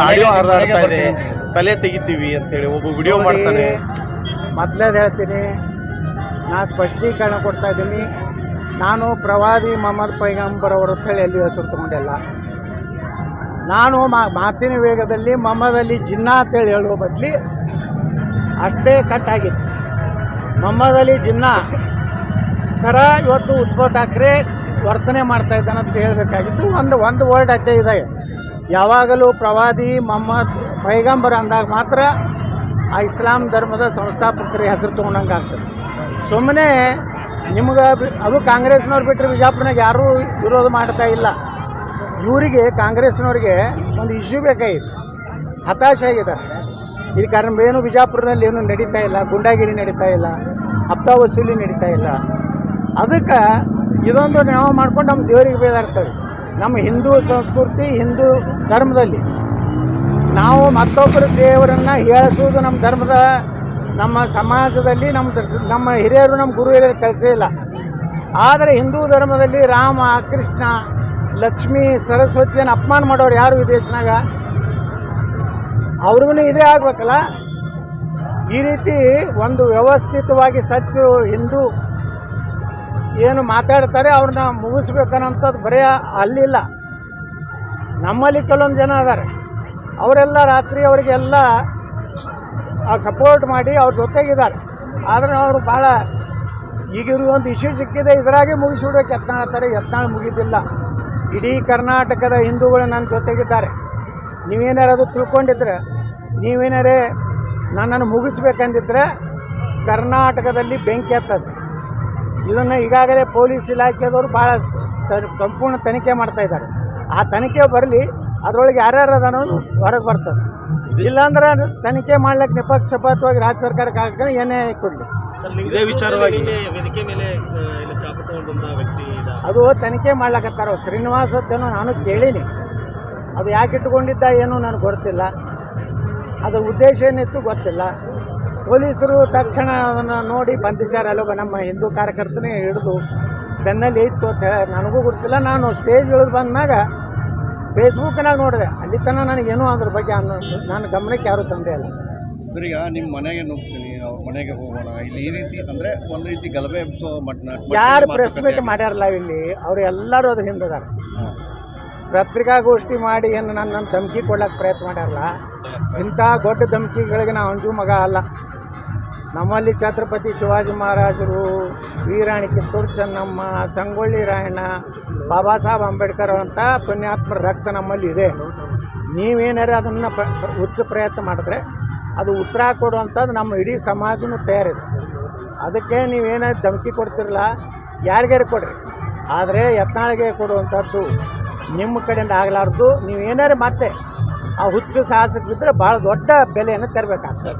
Audio ಹರಿದಾಡ್ತಾ ಇದೆ ತಲೆ ತೆಗಿತೀವಿ ಅಂತೇಳಿ ಒಬ್ಬ ವಿಡಿಯೋ ಮಾಡ್ತಾನೆ. ಮೊದಲೇದು ಹೇಳ್ತೀನಿ ನಾ ಸ್ಪಷ್ಟೀಕರಣ ಕೊಡ್ತಾ ಇದ್ದೀನಿ. ನಾನು ಪ್ರವಾದಿ ಮೊಹಮ್ಮದ್ ಪೈಗಂಬರ್ ಅವರ ಹೇಳಿ ಎಲ್ಲಿ ಹೆಸರು ತಗೊಂಡಿಲ್ಲ. ನಾನು ಮಾ- ಮಾತಿನ ವೇಗದಲ್ಲಿ ಮೊಹಮ್ಮದಲ್ಲಿ ಜಿನ್ನ ಅಂತೇಳಿ ಹೇಳುವ ಬದಲಿ ಅಷ್ಟೇ ಕಟ್ ಆಗಿತ್ತು. ಮೊಹಮ್ಮದ್ ಅಲಿ ಜಿನ್ನಾ ಥರ ಇವತ್ತು ಉದ್ಭವ್ ಠಾಕ್ರೆ ವರ್ತನೆ ಮಾಡ್ತಾ ಇದ್ದಾನೆ ಅಂತ ಹೇಳಬೇಕಾಗಿತ್ತು. ಒಂದು ಒಂದು ವರ್ಡ್ ಅಡ್ಡೆ ಇದೆ ಯಾವಾಗಲೂ ಪ್ರವಾದಿ ಮೊಹಮ್ಮದ್ ಪೈಗಂಬರ್ ಅಂದಾಗ ಮಾತ್ರ ಆ ಇಸ್ಲಾಂ ಧರ್ಮದ ಸಂಸ್ಥಾಪಕರ ಹೆಸರು ತೊಗೊಂಡಂಗೆ ಆಗ್ತದೆ ಸುಮ್ಮನೆ ನಿಮ್ಗೆ ಅದು ಕಾಂಗ್ರೆಸ್ನವ್ರು ಬಿಟ್ಟರೆ ಬಿಜಾಪುರ್ನಾಗ ಯಾರೂ ವಿರೋಧ ಮಾಡ್ತಾ ಇಲ್ಲ. ಇವರಿಗೆ ಕಾಂಗ್ರೆಸ್ನವ್ರಿಗೆ ಒಂದು ಇಶ್ಯೂ ಬೇಕಾಗಿತ್ತು ಹತಾಶೆ ಆಗಿದ್ದಾರೆ. ಇದು ಕಾರಣ ಏನು ಬಿಜಾಪುರದಲ್ಲಿ ಏನು ನಡೀತಾ ಇಲ್ಲ, ಗುಂಡಾಗಿರಿ ನಡೀತಾ ಇಲ್ಲ, ಹಪ್ತ ವಸೂಲಿ ನಡೀತಾ ಇಲ್ಲ. ಅದಕ್ಕೆ ಇದೊಂದು ನಾವು ಮಾಡ್ಕೊಂಡು ನಮ್ಮ ದೇವರಿಗೆ ಬೇದಾಡ್ತೇವೆ ನಮ್ಮ ಹಿಂದೂ ಸಂಸ್ಕೃತಿ, ಹಿಂದೂ ಧರ್ಮದಲ್ಲಿ. ನಾವು ಮತ್ತೊಬ್ಬರು ದೇವರನ್ನು ಹೇಳಿಸುವುದು ನಮ್ಮ ಧರ್ಮದ, ನಮ್ಮ ಸಮಾಜದಲ್ಲಿ ನಮ್ಮ ನಮ್ಮ ಹಿರಿಯರು, ನಮ್ಮ ಗುರು ಹಿರಿಯರು ಕಲಿಸಿಲ್ಲ ಆದರೆ ಹಿಂದೂ ಧರ್ಮದಲ್ಲಿ ರಾಮ, ಕೃಷ್ಣ, ಲಕ್ಷ್ಮಿ, ಸರಸ್ವತಿಯನ್ನು ಅಪಮಾನ ಮಾಡೋರು ಯಾರು ವಿದೇಶನಾಗ ದೇಶನಾಗ? ಅವ್ರಿಗೂ ಇದೇ ಆಗ್ಬೇಕಲ್ಲ? ಈ ರೀತಿ ಒಂದು ವ್ಯವಸ್ಥಿತವಾಗಿ ಸಚ್ಚು ಹಿಂದೂ ಏನು ಮಾತಾಡ್ತಾರೆ, ಅವ್ರನ್ನ ಮುಗಿಸ್ಬೇಕನ್ನೋಂಥದ್ದು ಬರೀ ಅಲ್ಲಿಲ್ಲ. ನಮ್ಮಲ್ಲಿ ಕೆಲವೊಂದು ಜನ ಅದಾರೆ ಅವರೆಲ್ಲ ರಾತ್ರಿ ಅವರಿಗೆಲ್ಲ ಸಪೋರ್ಟ್ ಮಾಡಿ ಅವ್ರ ಜೊತೆಗಿದ್ದಾರೆ. ಆದರೆ ಅವರು ಭಾಳ ಈಗಿರುವ ಒಂದು ಇಶ್ಯೂ ಸಿಕ್ಕಿದೆ, ಇದರಾಗೆ ಮುಗಿಸ್ಬಿಡೋಕೆ ಯತ್ನ ಹತ್ತಾರೆ ಯತ್ನ ಮುಗಿದಿಲ್ಲ. ಇಡೀ ಕರ್ನಾಟಕದ ಹಿಂದೂಗಳು ನನ್ನ ಜೊತೆಗಿದ್ದಾರೆ. ನೀವೇನಾರು ಅದು ತಿಳ್ಕೊಂಡಿದ್ರೆ, ನೀವೇನಾರೇ ನನ್ನನ್ನು ಮುಗಿಸ್ಬೇಕಂದಿದ್ರೆ ಕರ್ನಾಟಕದಲ್ಲಿ ಬೆಂಕಿ ಹತ್ತದು. ಇದನ್ನು ಈಗಾಗಲೇ ಪೊಲೀಸ್ ಇಲಾಖೆದವರು ಭಾಳ ಸಂಪೂರ್ಣ ತನಿಖೆ ಮಾಡ್ತಾ ಇದ್ದಾರೆ. ಆ ತನಿಖೆ ಬರಲಿ ಅದರೊಳಗೆ ಯಾರ್ಯಾರು ಅದ ಅನ್ನೋದು ಹೊರಗೆ ಬರ್ತದೆ. ಇಲ್ಲಾಂದ್ರೆ ತನಿಖೆ ಮಾಡ್ಲಿಕ್ಕೆ ನಿಪಕ್ಷಪಾತವಾಗಿ ರಾಜ್ಯ ಸರ್ಕಾರಕ್ಕೆ ಹಾಕಿದ್ರೆ ಏನೇ ಕೊಡಲಿ. ಇದೇ ವಿಚಾರವಾಗಿ ವೇದಿಕೆ ಮೇಲೆ ವ್ಯಕ್ತಿ ಅದು ತನಿಖೆ ಮಾಡ್ಲಕತ್ತಾರ? ಶ್ರೀನಿವಾಸ ಅಂತೇನೋ ನಾನು ಕೇಳೀನಿ. ಅದು ಯಾಕೆ ಇಟ್ಕೊಂಡಿದ್ದ ಏನು ನನಗೆ ಗೊತ್ತಿಲ್ಲ. ಅದರ ಉದ್ದೇಶ ಏನಿತ್ತು ಗೊತ್ತಿಲ್ಲ. ಪೊಲೀಸರು ತಕ್ಷಣ ಅದನ್ನು ನೋಡಿ ಬಂಧಿಸ್ಯಾರ. ಅಲ್ಲೊಬ್ಬ ನಮ್ಮ ಹಿಂದೂ ಕಾರ್ಯಕರ್ತನೇ ಹಿಡಿದು ಬೆನ್ನಲ್ಲಿ ಇತ್ತು ಅಂತ ಹೇಳಿ ನನಗೂ ಗೊತ್ತಿಲ್ಲ. ನಾನು ಸ್ಟೇಜ್ ಇಳಿದು ಬಂದ್ಮ್ಯಾಗ ಫೇಸ್ಬುಕ್ನಾಗ ನೋಡಿದೆ. ಅಲ್ಲಿ ತನಕ ನನಗೇನು ಅದ್ರ ಬಗ್ಗೆ ಅನ್ನೋ ನನ್ನ ಗಮನಕ್ಕೆ ಯಾರು ತಂದೆ ಇಲ್ಲ. ಸರ್ ಈಗ ನಿಮ್ಮ ಮನೆಗೆ ನೋಡ್ತೀನಿ ಅವ್ರ ಮನೆಗೆ ಹೋಗೋಣ. ಇಲ್ಲಿ ಈ ರೀತಿ ಅಂದರೆ ಒಂದು ರೀತಿ ಗಲಭೆ ಎಬ್ಸೋ ಮಟ್ಟ ಯಾರು ಪ್ರೆಸ್ ಮೀಟ್ ಮಾಡ್ಯಾರಲ್ಲ ಇಲ್ಲಿ? ಅವ್ರು ಎಲ್ಲರೂ ಅದು ಹಿಂದದಾರ. ಪತ್ರಿಕಾಗೋಷ್ಠಿ ಮಾಡಿ ಏನು ನನ್ನ ಧಮಕಿ ಕೊಡೋಕ್ಕೆ ಪ್ರಯತ್ನ ಮಾಡ್ಯಾರಲ್ಲ ಇಂಥ ದೊಡ್ಡ ಧಮಕಿಗಳಿಗೆ ನಾವು ಅಂಜು ಮಗ ಅಲ್ಲ. ನಮ್ಮಲ್ಲಿ ಛತ್ರಪತಿ ಶಿವಾಜಿ ಮಹಾರಾಜರು ವೀರಾಣಿ ಕಿತ್ತೂರು ಚೆನ್ನಮ್ಮ ಸಂಗೊಳ್ಳಿ ರಾಯಣ್ಣ, ಬಾಬಾ ಸಾಹೇಬ್ ಅಂಬೇಡ್ಕರ್ ಅಂತ ಪುಣ್ಯಾತ್ಮರ ರಕ್ತ ನಮ್ಮಲ್ಲಿ ಇದೆ. ನೀವೇನಾರು ಅದನ್ನು ಪ್ರ- ಪ್ರಯತ್ನ ಮಾಡಿದ್ರೆ ಅದು ಉತ್ತರ ಕೊಡುವಂಥದ್ದು ನಮ್ಮ ಇಡೀ ಸಮಾಜನೂ ತಯಾರಿದೆ. ಅದಕ್ಕೆ ನೀವೇನಾದ್ರು ಧಮಕಿ ಕೊಡ್ತಿರಲ್ಲ, ಯಾರಿಗಾರು ಕೊಡ್ರಿ. ಆದರೆ ಯತ್ನಾಳಿಗೆ ಕೊಡುವಂಥದ್ದು ನಿಮ್ಮ ಕಡೆಯಿಂದ ಆಗಲಾರ್ದು. ನೀವೇನಾರು ಮತ್ತೆ ಆ ಹುಚ್ಚು ಸಾಹಸಕ್ಕೆ ಬಿದ್ದರೆ ಭಾಳ ದೊಡ್ಡ ಬೆಲೆಯನ್ನು ತೆರಬೇಕಾಗ್ತದೆ.